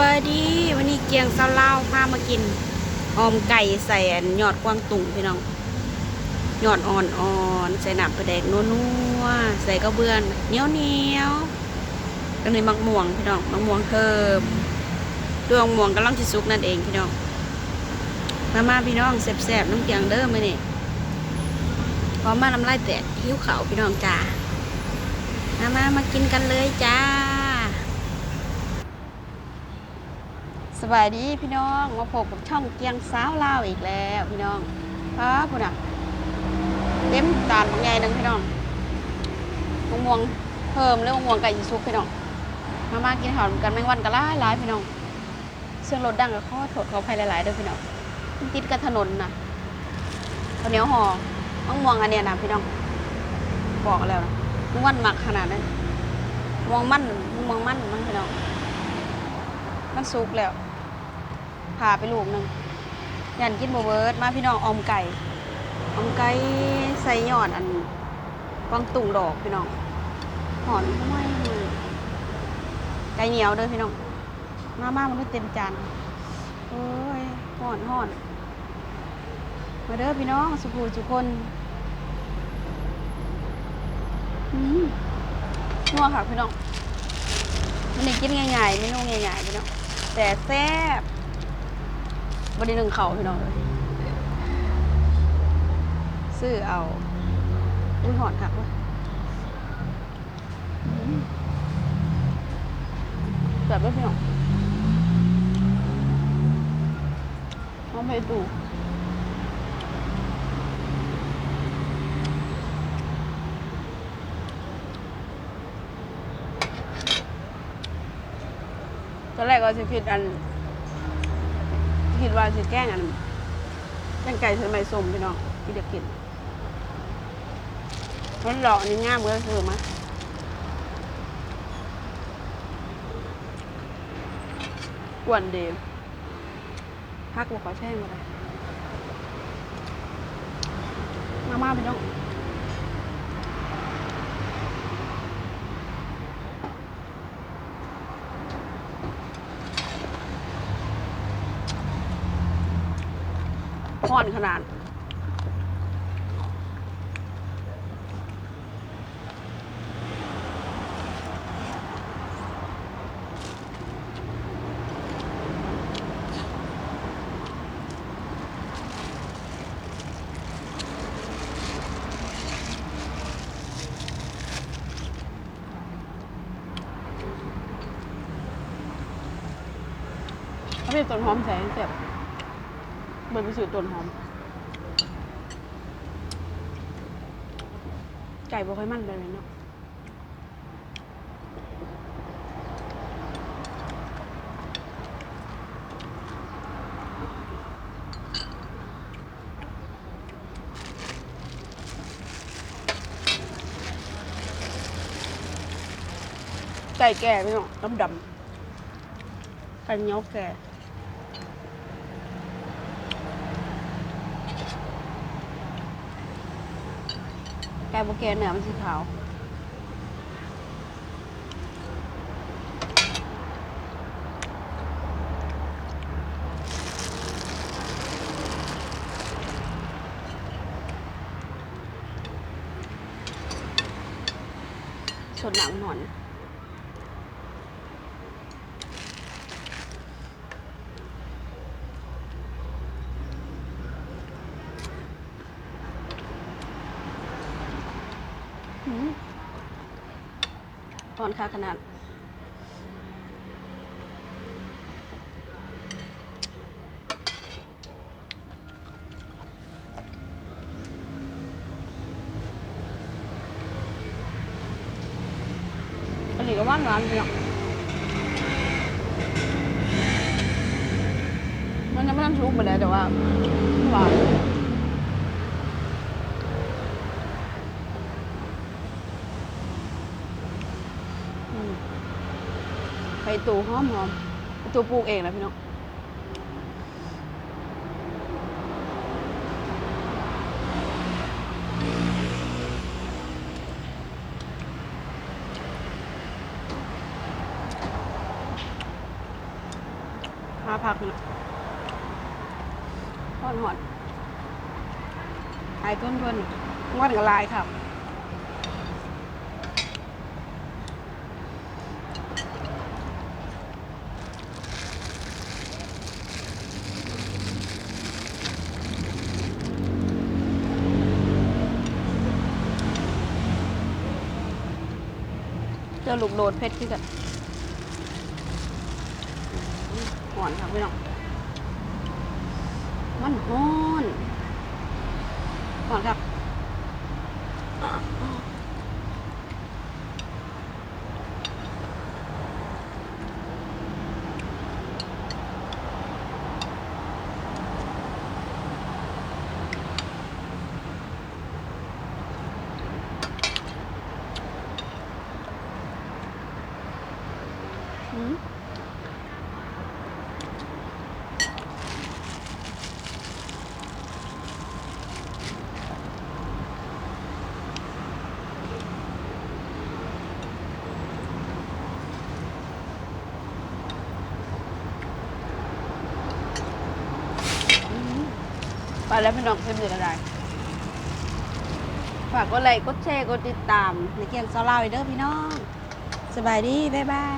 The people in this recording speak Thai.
บายดี วันนี้เกียงเซาเล่าวพามากินออมไก่ใส่อันยอดกวางตุ่งพี่น้องยอดอ่อนๆใส่หน้ำปลาแดกนัวๆใส่กระเบือนเนียวเนียวกันในมักม่วงพี่น้องมักม่วงเพิ่มดวงม่วงกำลังที่สุกนั่นเองพี่น้องมามาพี่น้องแซ่บๆน้ำเกียงเด้อมื้อนี้พร้อมมาน้ำลายแตกหิ้วเขาพี่น้องจ้ามามามากินกันเลยจ้า สวัสดีพี่น้องมาพบกับช่องเกียงสาวลาวอีกแล้วพี่น้องป้าคุณอะเต็มตาลบางใหญ่นึงพี่น้องมะม่วงเพิ่มเรื่องมะม่วงไก่ยิซุกพี่น้องมามากินข้าวกันแมงวันกันหลายหลายพี่น้องเสียงรถดังกับข้อถดเขาภัยหลายๆด้อพี่น้องติดกับถนนนะข้าวเหนียวห่อมะม่วงอันเนี้ยนะพี่น้องบอกแล้วนะมะม่วงหมักขนาดนั้นมะม่วงมั่นมะม่วงมั่นมั้งพี่น้องมันสุกแล้ว ผ่าไปลูกหนึ่งยันกินโบเบิร์ดมาพี่น้องออมไก่ออมไก่ใส่ยอดอันกวางตุ่งดอกพี่น้องหอนห้วยไก่เหนียวเด้อพี่น้องมามามันก็เต็มจานโอ้ยหอนหอนมาเด้อพี่น้องสุภูทุคนอืมนัวค่ะพี่น้องมันนี้กินง่ายๆเมนูง่ายๆพี่น้องแต่แซ่บ บไดีหนึ่งเขาพี่น้องเลยซื้อเอาอุ้ยหอนค่ะว่ะแบบว่พี่น้องน้องไปดูตอนแรกก็จะคิดอัน คิดว่าสิแกล้งอันแกงไก่ใส่ไม้ส้มพี่น้องที่เด็กกินมันหล่ออันนี้ง่ามเมื่อซื้อมากวนเดวพักบอกขอแช่งมาเลยมามาพี่น้อง อนขนาด เขาเป็นต้นหอมแสงเสียบ เบิร์ไปสื่อต้นหอม ไก่บ่ค่อยมันไปเลยเนาะไก่แก่พี่น้องดำดำไก่เนี้ยแก่ ไก่โบแกนเนื้อมันสีขาว สดหนังหนอน ตอนค่าขนาด อันนี้ก็หวานหวานๆพี่น้องมันยังไม่ทันชุบไปเลยแต่ว่าหวาน อืม ไปตูหอมหอมตูปลูกเองนะพี่น้องหาผักนะหอนหอนหายต้นต้นงวดกับลายครับ อลูกโดดเพชรที่กันหอนครับพี่น้องมันหอนหอนครับ ไปแล้วพี่น้องเพิ่มเดือนอะไรฝากกดไลค์กดแชร์กดติดตามในเกียงซอลาวอีกเด้อพี่น้อง สบายดี บ๊ายบาย